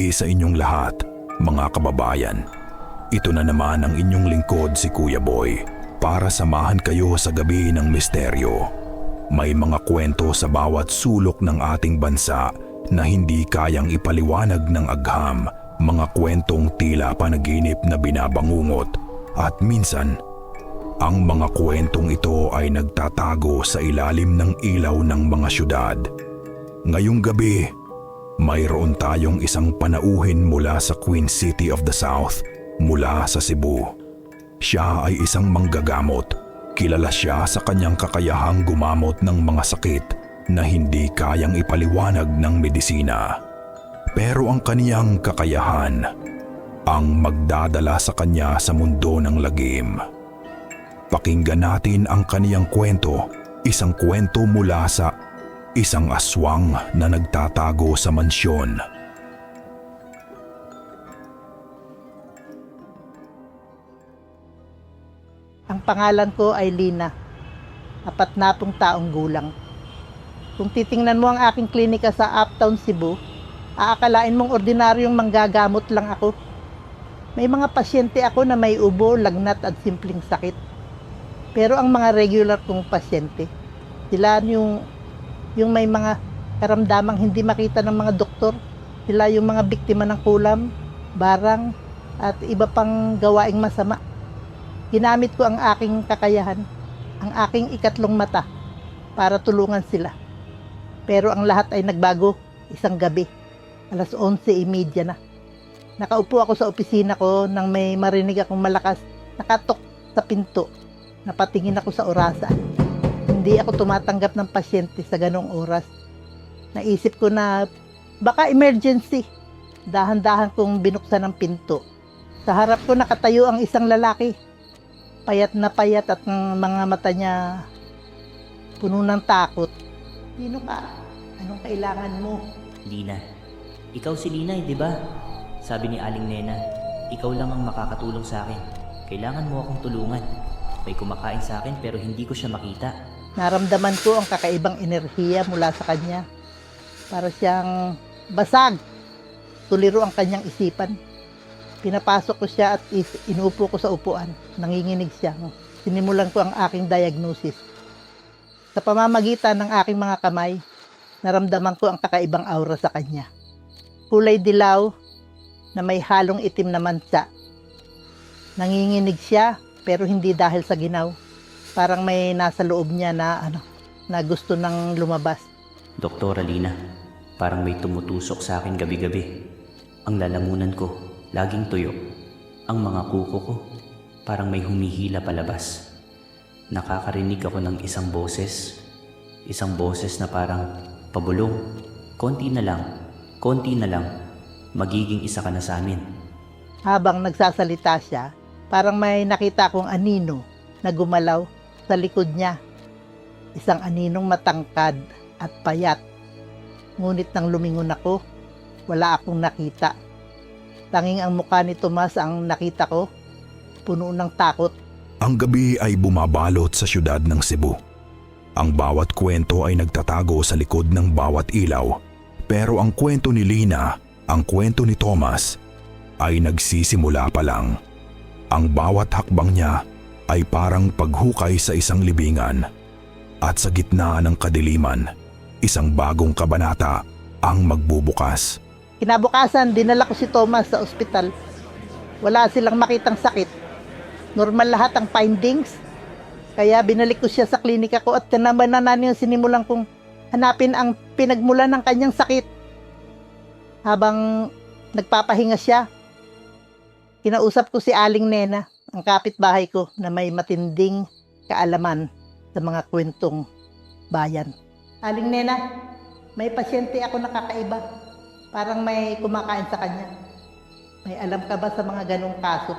Gabi sa inyong lahat, mga kababayan. Ito na naman ang inyong lingkod si Kuya Boy para samahan kayo sa gabi ng misteryo. May mga kwento sa bawat sulok ng ating bansa na hindi kayang ipaliwanag ng agham, mga kwentong tila panaginip na binabangungot at minsan ang mga kwentong ito ay nagtatago sa ilalim ng ilaw ng mga syudad. Ngayong gabi, mayroon tayong isang panauhin mula sa Queen City of the South, mula sa Cebu. Siya ay isang manggagamot. Kilala siya sa kanyang kakayahang gumamot ng mga sakit na hindi kayang ipaliwanag ng medisina. Pero ang kaniyang kakayahan ang magdadala sa kanya sa mundo ng lagim. Pakinggan natin ang kaniyang kwento, isang kwento mula sa isang aswang na nagtatago sa mansyon. Ang pangalan ko ay Lina. Apat na pong taong gulang. Kung titingnan mo ang aking klinika sa Uptown Cebu, aakalain mong ordinaryong manggagamot lang ako. May mga pasyente ako na may ubo, lagnat at simpleng sakit. Pero ang mga regular kong pasyente, sila yung, yung may mga karamdamang hindi makita ng mga doktor. Sila yung mga biktima ng kulam, barang, at iba pang gawaing masama. Ginamit ko ang aking kakayahan, ang aking ikatlong mata para tulungan sila. Pero ang lahat ay nagbago isang gabi. Alas 11.30 na. Nakaupo ako sa opisina ko nang may marinig akong malakas nakatok sa pinto. Napatingin ako sa orasan. Hindi ako tumatanggap ng pasyente sa ganong oras. Naisip ko na baka emergency. Dahan-dahan kong binuksan ang pinto. Sa harap ko nakatayo ang isang lalaki payat na payat at ang mga mata niya puno ng takot. Sino ka? Anong kailangan mo? Lina. Ikaw si Lina eh, di ba? Sabi ni Aling Nena, ikaw lang ang makakatulong sa akin. Kailangan mo akong tulungan. May kumakain sa akin pero hindi ko siya makita. Naramdaman ko ang kakaibang enerhiya mula sa kanya. Para siyang basag. Tuliro ang kanyang isipan. Pinapasok ko siya at inuupo ko sa upuan. Nanginginig siya. Sinimulan ko ang aking diagnosis. Sa pamamagitan ng aking mga kamay, naramdaman ko ang kakaibang aura sa kanya. Kulay dilaw na may halong itim na mansa. Nanginginig siya pero hindi dahil sa ginaw. Parang may nasa loob niya na ano, na gusto nang lumabas. Doktora Lina, parang may tumutusok sa akin gabi-gabi. Ang lalamunan ko, laging tuyo. Ang mga kuko ko, parang may humihila palabas. Nakakarinig ako ng isang boses. Isang boses na parang pabulong. Konti na lang, konti na lang. Magiging isa ka na sa amin. Habang nagsasalita siya, parang may nakita akong anino na gumalaw sa likod niya. Isang aninong matangkad at payat. Ngunit nang lumingon ako, wala akong nakita. Tanging ang mukha ni Tomas ang nakita ko, puno ng takot. Ang gabi ay bumabalot sa syudad ng Cebu. Ang bawat kwento ay nagtatago sa likod ng bawat ilaw. Pero ang kwento ni Lina, ang kwento ni Thomas, ay nagsisimula pa lang. Ang bawat hakbang niya ay parang paghukay sa isang libingan. At sa gitna ng kadiliman, isang bagong kabanata ang magbubukas. Kinabukasan, dinala ko si Thomas sa ospital. Wala silang makitang sakit. Normal lahat ang findings. Kaya binalik ko siya sa klinika ko at tinaman na namin yung sinimulan kong hanapin ang pinagmulan ng kanyang sakit. Habang nagpapahinga siya, kinausap ko si Aling Nena, ang kapitbahay ko na may matinding kaalaman sa mga kwentong bayan. Aling Nena, may pasyente ako nakakaiba. Parang may kumakain sa kanya. May alam ka ba sa mga ganong kaso?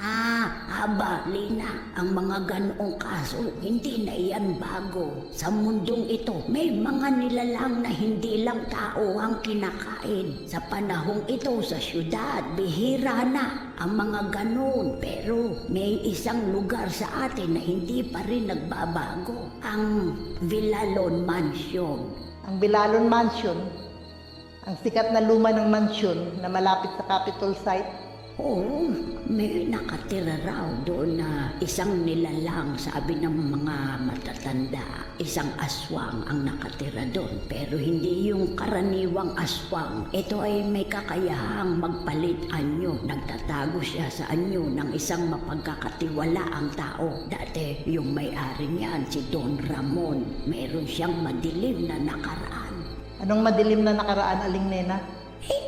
Ah, aba, Lina, ang mga ganoong kaso, hindi na iyan bago. Sa mundong ito, may mga nilalang na hindi lang tao ang kinakain. Sa panahong ito sa syudad, bihira na ang mga ganon. Pero may isang lugar sa atin na hindi pa rin nagbabago. Ang Villalon Mansion. Ang Bilalon Mansion, Ang sikat na luma ng mansyon na malapit sa Capitol site. Oo, may nakatira raw doon na isang nilalang sabi ng mga matatanda. Isang aswang ang nakatira doon. Pero hindi yung karaniwang aswang. Ito ay may kakayahang magpalit anyo. Nagtatago siya sa anyo ng isang mapagkakatiwalaang tao. Dati yung may-ari niyan, si Don Ramon, meron siyang madilim na nakaraan. Anong madilim na nakaraan, Aling Nena? Eh,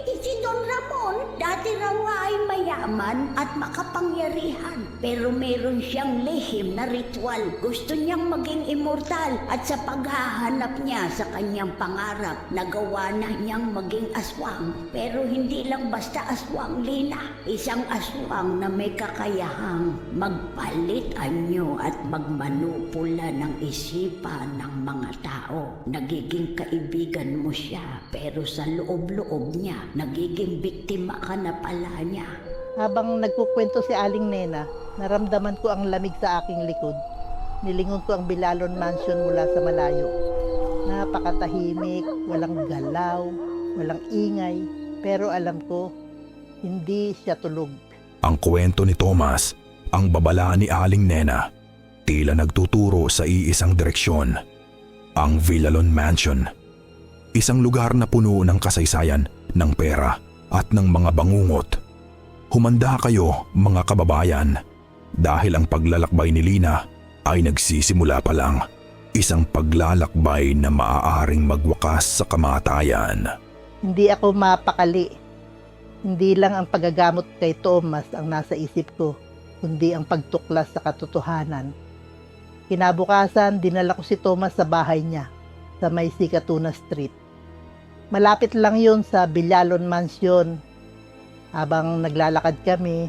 Don Ramon, dati raw ay mayaman at makapangyarihan. Pero meron siyang lihim na ritual. Gusto niyang maging immortal at sa paghahanap niya sa kanyang pangarap, nagawa na niyang maging aswang. Pero hindi lang basta aswang, Lina. Isang aswang na may kakayahang magpalit anyo at magmanupula ng isipan ng mga tao. Nagiging kaibigan mo siya, pero sa loob-loob niya, nagiging biktima ka na pala niya. Habang nagkukwento si Aling Nena, naramdaman ko ang lamig sa aking likod. Nilingon ko ang Bilalon Mansion mula sa malayo. Napakatahimik, walang galaw, walang ingay, pero alam ko, hindi siya tulog. Ang kwento ni Thomas, ang babala ni Aling Nena, tila nagtuturo sa iisang direksyon. Ang Villalon Mansion. Isang lugar na puno ng kasaysayan, ng pera at ng mga bangungot. Humanda kayo mga kababayan dahil ang paglalakbay ni Lina ay nagsisimula pa lang. Isang paglalakbay na maaaring magwakas sa kamatayan. Hindi ako mapakali. Hindi lang ang pagagamot kay Thomas ang nasa isip ko, kundi ang pagtuklas sa katotohanan. Kinabukasan, dinala ko si Thomas sa bahay niya, sa may Sikatuna Street. Malapit lang yun sa Bilalon Mansion. Habang naglalakad kami,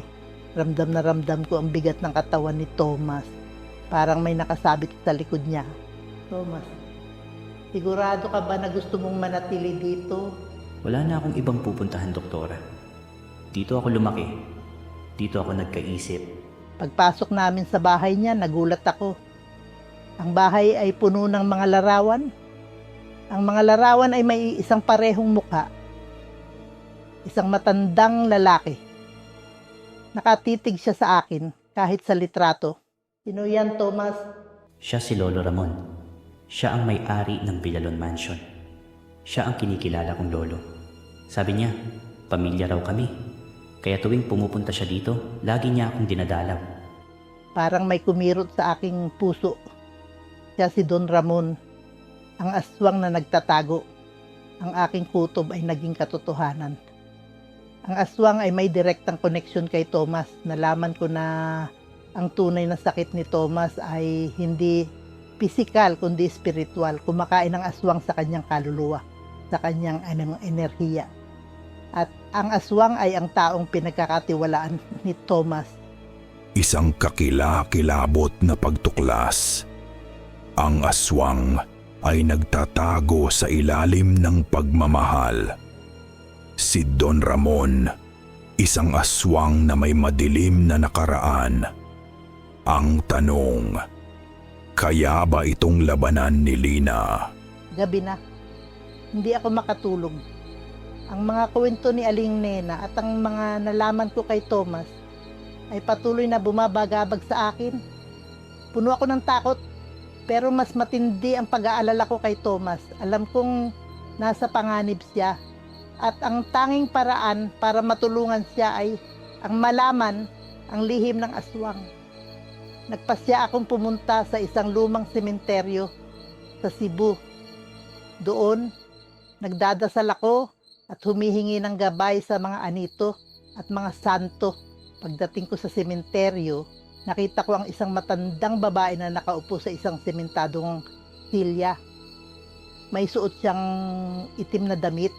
ramdam na ramdam ko ang bigat ng katawan ni Thomas. Parang may nakasabit sa likod niya. Thomas, sigurado ka ba na gusto mong manatili dito? Wala na akong ibang pupuntahan, doktora. Dito ako lumaki. Dito ako nagkaisip. Pagpasok namin sa bahay niya, nagulat ako. Ang bahay ay puno ng mga larawan. Ang mga larawan ay may isang parehong mukha. Isang matandang lalaki. Nakatitig siya sa akin kahit sa litrato. Sino yan, Thomas? Siya si Lolo Ramon. Siya ang may-ari ng Villalon Mansion. Siya ang kinikilala kong lolo. Sabi niya, pamilya raw kami. Kaya tuwing pumupunta siya dito, lagi niya akong dinadalaw. Parang may kumirot sa aking puso. Siya si Don Ramon, ang aswang na nagtatago. Ang aking kutob ay naging katotohanan. Ang aswang ay may direktang koneksyon kay Thomas. Nalaman ko na ang tunay na sakit ni Thomas ay hindi pisikal kundi spiritual. Kumakain ng aswang sa kanyang kaluluwa, sa kanyang anong enerhiya. At ang aswang ay ang taong pinagkakatiwalaan ni Thomas Isang kakila-kilabot na pagtuklas. Ang aswang ay nagtatago sa ilalim ng pagmamahal. Si Don Ramon, isang aswang na may madilim na nakaraan. Ang tanong, kaya ba itong labanan ni Lina? gabi na. Hindi ako makatulog. Ang mga kwento ni Aling Nena at ang mga nalaman ko kay Thomas ay patuloy na bumabagabag sa akin. Puno ako ng takot, pero mas matindi ang pag-aalala ko kay Thomas. Alam kong nasa panganib siya. At ang tanging paraan para matulungan siya ay ang malaman ang lihim ng aswang. Nagpasya akong pumunta sa isang lumang sementeryo sa Cebu doon, nagdadasal ako at humihingi ng gabay sa mga anito at mga santo. Pagdating ko sa sementeryo, nakita ko ang isang matandang babae na nakaupo sa isang sementadong silya. May suot siyang itim na damit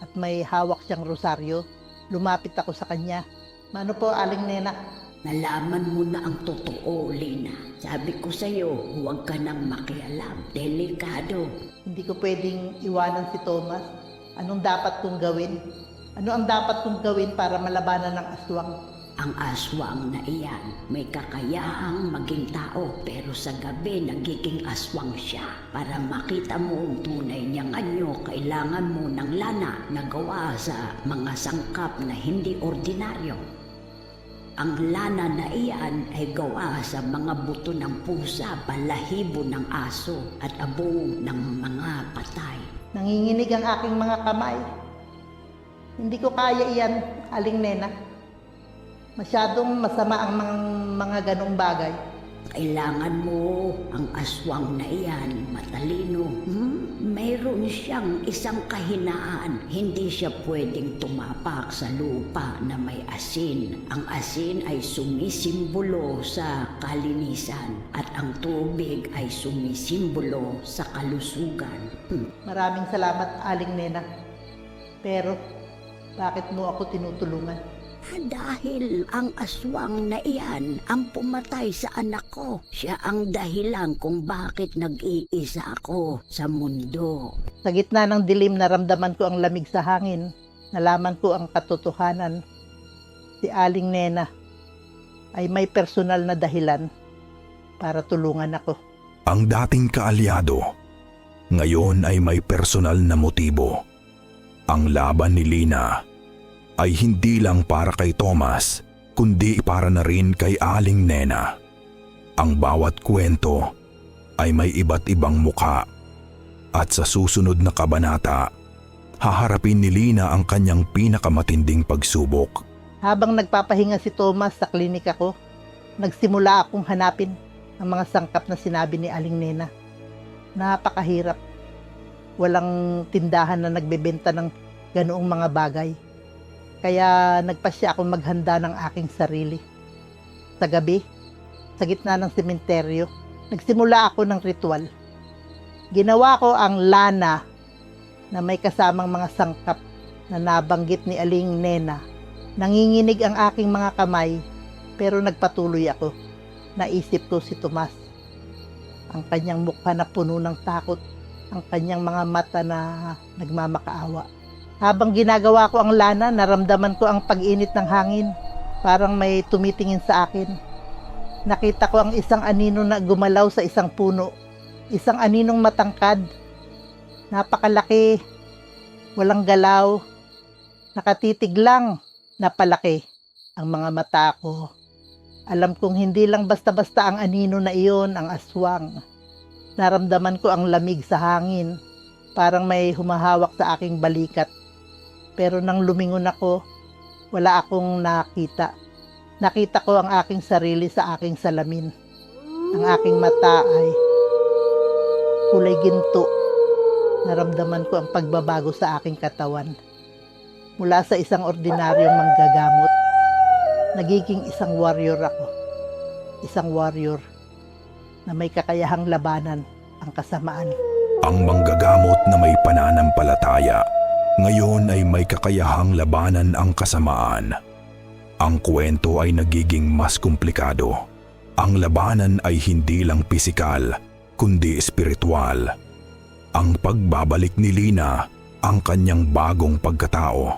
at may hawak siyang rosaryo. Lumapit ako sa kanya. Mano po, Aling Nena? Nalaman mo na ang totoo, Lina. Sabi ko sa'yo, huwag ka nang makialam. Delikado. Hindi ko pwedeng iwanan si Thomas. Anong dapat kong gawin? Ano ang dapat kong gawin para malabanan ng aswang? Ang aswang na iyan may kakayahang maging tao pero sa gabi nagiging aswang siya. Para makita mo ang tunay niyang anyo, kailangan mo ng lana na gawa sa mga sangkap na hindi ordinaryo. Ang lana na iyan ay gawa sa mga buto ng pusa, balahibo ng aso at abo ng mga patay. Nanginginig ang aking mga kamay. Hindi ko kaya iyan, Aling Nena. Masyadong masama ang mga, mga ganong bagay. Kailangan mo ang aswang na iyan, matalino. Hmm? Mayroon siyang isang kahinaan. Hindi siya pwedeng tumapak sa lupa na may asin. Ang asin ay sumisimbolo sa kalinisan at ang tubig ay sumisimbolo sa kalusugan. Hmm. Maraming salamat, Aling Nena. Pero, bakit mo ako tinutulungan? Dahil ang aswang na iyan ang pumatay sa anak ko. Siya ang dahilan kung bakit nag-iisa ako sa mundo. Sa gitna ng dilim, naramdaman ko ang lamig sa hangin. Nalaman ko ang katotohanan. Si Aling Nena ay may personal na dahilan para tulungan ako. Ang dating kaalyado, ngayon ay may personal na motibo. Ang laban ni Lina ay hindi lang para kay Thomas, kundi para na rin kay Aling Nena. Ang bawat kwento ay may iba't ibang mukha. At sa susunod na kabanata, haharapin ni Lina ang kanyang pinakamatinding pagsubok. Habang nagpapahinga si Thomas sa klinika ko, nagsimula akong hanapin ang mga sangkap na sinabi ni Aling Nena. Napakahirap. Walang tindahan na nagbebenta ng ganoong mga bagay. Kaya nagpasya akong maghanda ng aking sarili. Sa gabi, sa gitna ng sementeryo, nagsimula ako ng ritual. Ginawa ko ang lana na may kasamang mga sangkap na nabanggit ni Aling Nena Nanginginig ang aking mga kamay pero nagpatuloy ako. Naisip ko si Tomas. Ang kanyang mukha na puno ng takot, ang kanyang mga mata na nagmamakaawa. Habang ginagawa ko ang lana, naramdaman ko ang pag-init ng hangin. Parang may tumitingin sa akin. Nakita ko ang isang anino na gumalaw sa isang puno. Isang aninong matangkad. Napakalaki. Walang galaw. Nakatitig lang napalaki ang mga mata ko. Alam kong hindi lang basta-basta ang anino na iyon ang aswang. Naramdaman ko ang lamig sa hangin, parang may humahawak sa aking balikat. Pero nang lumingon ako, wala akong nakita. Nakita ko ang aking sarili sa aking salamin. Ang aking mata ay kulay ginto. Naramdaman ko ang pagbabago sa aking katawan mula sa isang ordinaryong manggagamot, nagiging isang warrior ako. Isang warrior na may kakayahang labanan ang kasamaan. Ang manggagamot na may pananampalataya, ngayon ay may kakayahang labanan ang kasamaan. Ang kwento ay nagiging mas komplikado. Ang labanan ay hindi lang pisikal, kundi espiritual. Ang pagbabalik ni Lina, ang kanyang bagong pagkatao.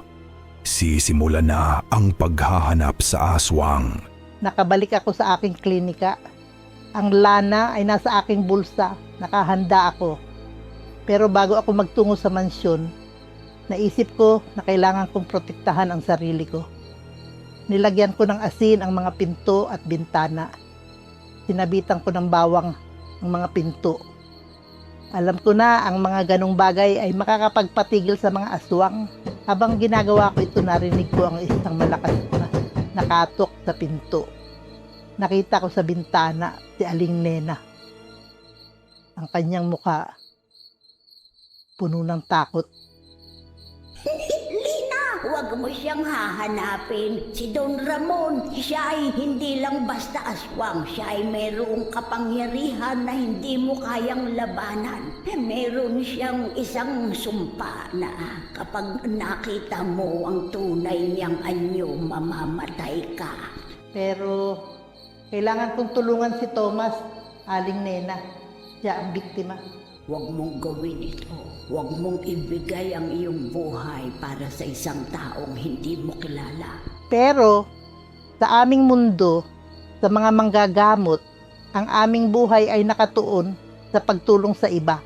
Sisimula na ang paghahanap sa aswang. Nakabalik ako sa aking klinika. Ang lana ay nasa aking bulsa. Nakahanda ako. Pero bago ako magtungo sa mansyon, naisip ko na kailangan kong protektahan ang sarili ko. Nilagyan ko ng asin ang mga pinto at bintana. Sinabitan ko ng bawang ang mga pinto. Alam ko na ang mga ganong bagay ay makakapagpatigil sa mga aswang. Habang ginagawa ko ito, narinig ko ang isang malakas na nakatok sa pinto. Nakita ko sa bintana si Aling Nena. Ang kanyang mukha puno ng takot. Lina, huwag mo siyang hahanapin. Si Don Ramon, siya ay hindi lang basta aswang. Siya ay mayroong kapangyarihan na hindi mo kayang labanan. Meron siyang isang sumpa na kapag nakita mo ang tunay niyang anyo, mamamatay ka. Pero kailangan kong tulungan si Thomas, Aling Nena. Siya ang biktima. Huwag mong gawin ito. Huwag mong ibigay ang iyong buhay para sa isang taong hindi mo kilala. Pero Sa aming mundo, sa mga manggagamot, ang aming buhay ay nakatuon sa pagtulong sa iba.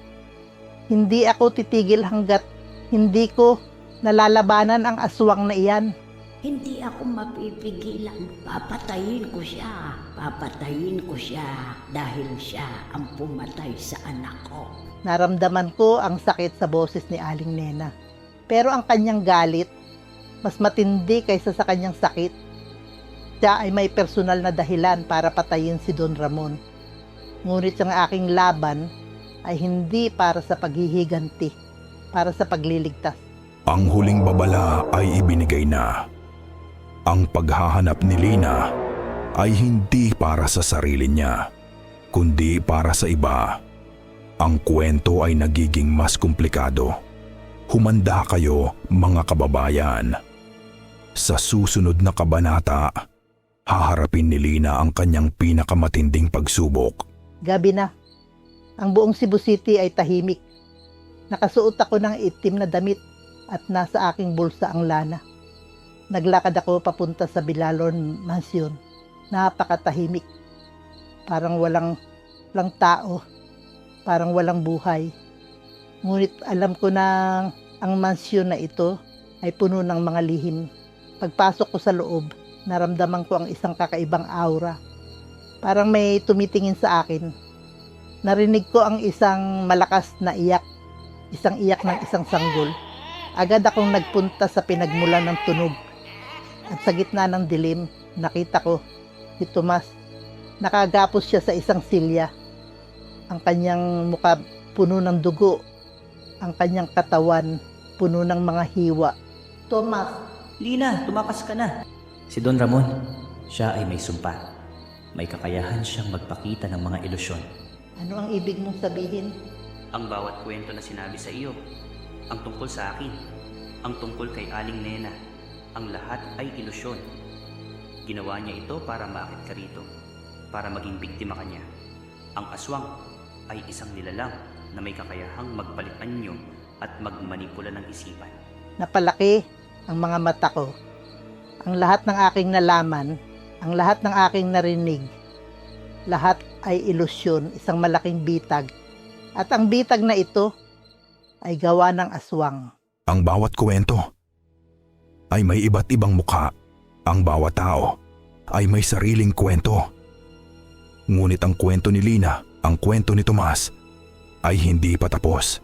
Hindi ako titigil hanggat hindi ko nalalabanan ang aswang na iyan. Hindi ako mapipigilan. Papatayin ko siya. Papatayin ko siya dahil siya ang pumatay sa anak ko. Naramdaman ko ang sakit sa boses ni Aling Nena. Pero ang kanyang galit, mas matindi kaysa sa kanyang sakit. Siya ay may personal na dahilan para patayin si Don Ramon. Ngunit ang aking laban ay hindi para sa paghihiganti, para sa pagliligtas. Ang huling babala ay ibinigay na. Ang paghahanap ni Lina ay hindi para sa sarili niya, kundi para sa iba. Ang kwento ay nagiging mas komplikado. Humanda kayo mga kababayan. Sa susunod na kabanata, haharapin ni Lina ang kanyang pinakamatinding pagsubok. Gabi na. Ang buong Cebu City ay tahimik. Nakasuot ako ng itim na damit at nasa aking bulsa ang lana. Naglakad ako papunta sa Bilalon Mansion. Napakatahimik. Parang walang, walang tao. Parang walang buhay. Ngunit alam ko na ang mansyon na ito ay puno ng mga lihim. Pagpasok ko sa loob, naramdaman ko ang isang kakaibang aura. Parang may tumitingin sa akin. Narinig ko ang isang malakas na iyak. Isang iyak ng isang sanggol. Agad akong nagpunta sa pinagmulan ng tunog. At sa gitna ng dilim, nakita ko si Tomas. Nakagapos siya sa isang silya. Ang kanyang mukha puno ng dugo. Ang kanyang katawan puno ng mga hiwa. Tomas, Lina, tumakas ka na. Si Don Ramon, siya ay may sumpa. May kakayahan siyang magpakita ng mga ilusyon. ano ang ibig mong sabihin? Ang bawat kwento na sinabi sa iyo, ang tungkol sa akin, ang tungkol kay Aling Nena, ang lahat ay ilusyon. Ginawa niya ito para maakit ka rito, para maging biktima ka niya. Ang aswang ay isang nilalang na may kakayahang magpalit anyo at magmanipula ng isipan. Napalaki ang mga mata ko. Ang lahat ng aking nalaman, ang lahat ng aking narinig, lahat ay ilusyon, isang malaking bitag. At ang bitag na ito ay gawa ng aswang. Ang bawat kwento ay may iba't ibang mukha. Ang bawat tao ay may sariling kwento. Ngunit ang kwento ni Lina, ang kwento ni Tomas, ay hindi pa tapos.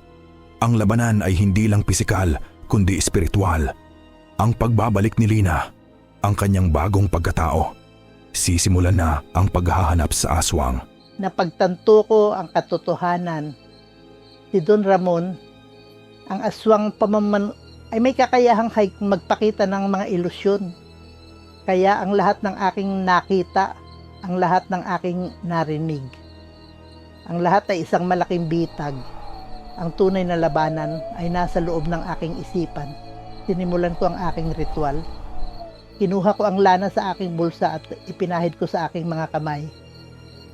Ang labanan ay hindi lang pisikal, kundi espiritual. Ang pagbabalik ni Lina, ang kanyang bagong pagkatao. Sisimulan na ang paghahanap sa aswang. Napagtanto ko ang katotohanan. Si Don Ramon, ang aswang pamaman ay may kakayahang magpakita ng mga ilusyon. Kaya ang lahat ng aking nakita, ang lahat ng aking narinig. Ang lahat ay isang malaking bitag. Ang tunay na labanan ay nasa loob ng aking isipan. Sinimulan ko ang aking ritual. Kinuha ko ang lana sa aking bulsa at ipinahid ko sa aking mga kamay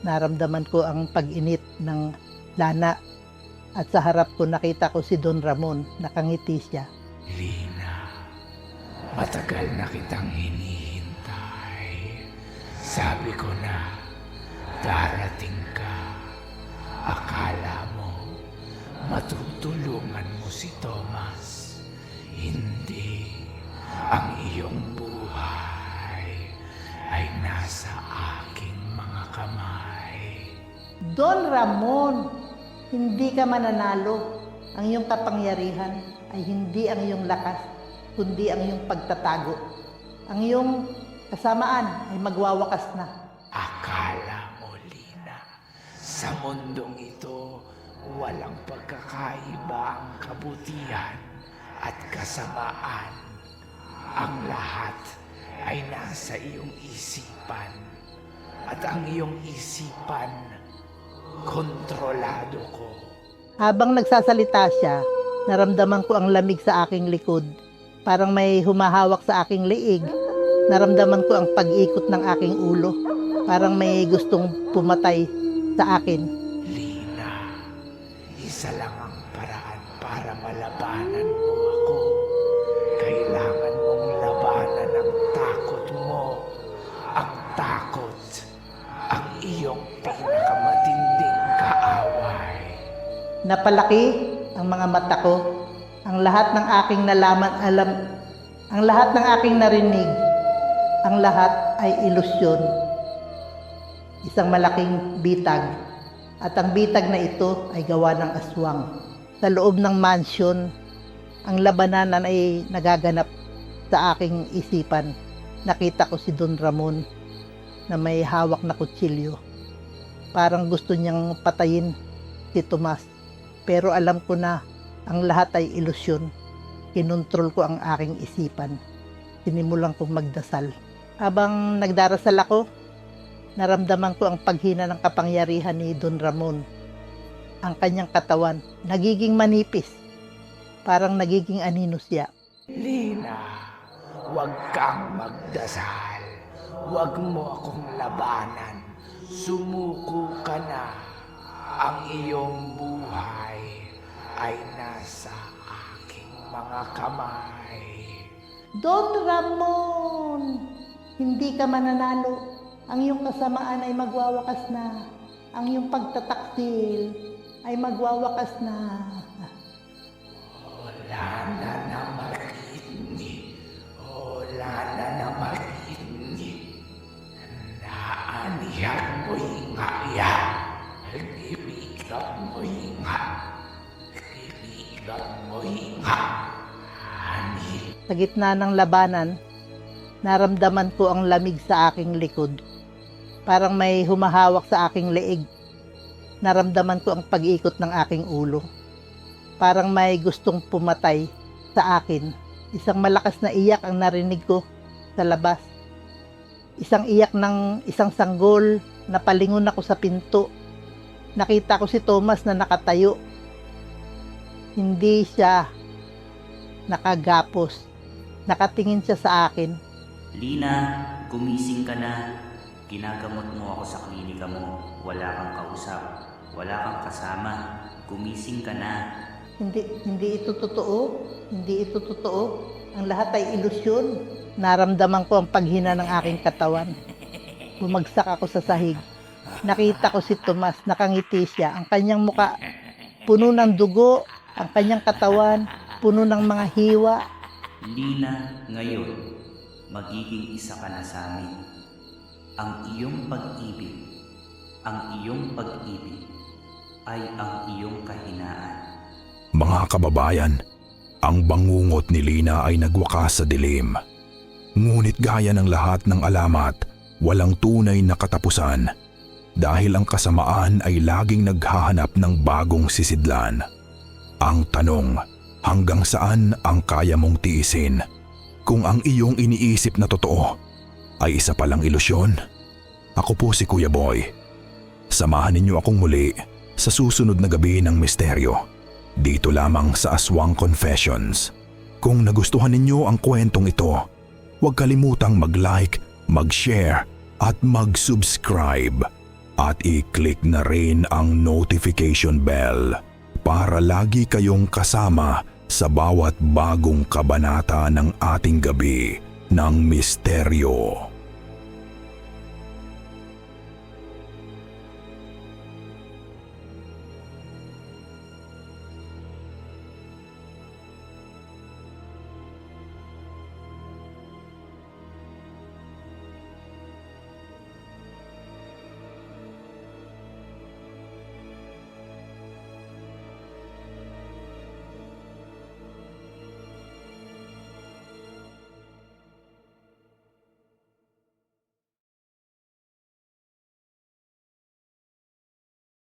naramdaman ko ang pag-init ng lana at sa harap ko nakita ko si Don Ramon, nakangiti siya. Lina, matagal na kitang hinihintay. Sabi ko na, darating ka. Akala mo, matutulungan mo si Thomas. Hindi. Ang iyong buhay ay nasa aking mga kamay. Don Ramon, hindi ka mananalo. Ang iyong kapangyarihan ay hindi ang iyong lakas, kundi ang iyong pagtatago. Ang iyong kasamaan ay magwawakas na. Akala mo, Lina, sa mundong ito, walang pagkakaiba ang kabutihan at kasamaan. Ang lahat ay nasa iyong isipan. At ang iyong isipan, kontrolado ko. Habang nagsasalita siya, Naramdaman ko ang lamig sa aking likod. Parang may humahawak sa aking liig. Naramdaman ko ang pag-ikot ng aking ulo. Parang may gustong pumatay sa akin. Lina, isa lang ang paraan para malabanan mo ako. Kailangan mong labanan ang takot mo. Ang takot. Ang iyong pinakamatinding kaaway. Napalaki ang mga mata ko. Ang lahat ng aking nalaman alam, ang lahat ng aking narinig, ang lahat ay ilusyon. Isang malaking bitag. At ang bitag na ito ay gawa ng aswang. Sa loob ng mansion, ang labananan ay nagaganap sa aking isipan. Nakita ko si Don Ramon na may hawak na kutsilyo. Parang gusto niyang patayin si Tomas. Pero alam ko na ang lahat ay ilusyon. Kinontrol ko ang aking isipan. Sinimulan kong magdasal. Habang nagdarasal ako, naramdaman ko ang paghina ng kapangyarihan ni Don Ramon. Ang kanyang katawan nagiging manipis. Parang nagiging anino siya. Lina, huwag kang magdasal. Huwag mo akong labanan. Sumuko ka na. Ang iyong buhay ay nasa aking mga kamay. Don Ramon! Hindi ka mananalo. Ang iyong kasamaan ay magwawakas na. Ang iyong pagtataksil ay magwawakas na. Sa gitna ng labanan, naramdaman ko ang lamig sa aking likod. Parang may humahawak sa aking leeg. Naramdaman ko ang pag-ikot ng aking ulo. Parang may gustong pumatay sa akin. Isang malakas na iyak ang narinig ko sa labas. Isang iyak ng isang sanggol na palingon ako sa pinto. Nakita ko si Thomas na nakatayo. Hindi siya nakagapos. Nakatingin siya sa akin. Lina, gumising ka na. Ginagamot mo ako sa klinika mo. Wala kang kausap. Wala kang kasama. Gumising ka na. Hindi, hindi ito totoo. Hindi ito totoo. Ang lahat ay ilusyon. Naramdaman ko ang paghina ng aking katawan. Bumagsak ako sa sahig. Nakita ko si Tomas, nakangiti siya. Ang kanyang muka, puno ng dugo. Ang kanyang katawan, puno ng mga hiwa. Lina, ngayon, magiging isa ka na sa amin. Ang iyong pag-ibig, ang iyong pag-ibig, ay ang iyong kahinaan. Mga kababayan, ang bangungot ni Lina ay nagwakas sa dilim. Ngunit gaya ng lahat ng alamat, walang tunay na katapusan dahil ang kasamaan ay laging naghahanap ng bagong sisidlan. Ang tanong, hanggang saan ang kaya mong tiisin? Kung ang iyong iniisip na totoo ay isa palang ilusyon? Ako po si Kuya Boy. Samahan ninyo akong muli sa susunod na gabi ng misteryo. Dito lamang sa Aswang Confessions. Kung nagustuhan ninyo ang kwentong ito, huwag kalimutang mag-like, mag-share at mag-subscribe. At i-click na rin ang notification bell para lagi kayong kasama sa bawat bagong kabanata ng ating gabi ng misteryo.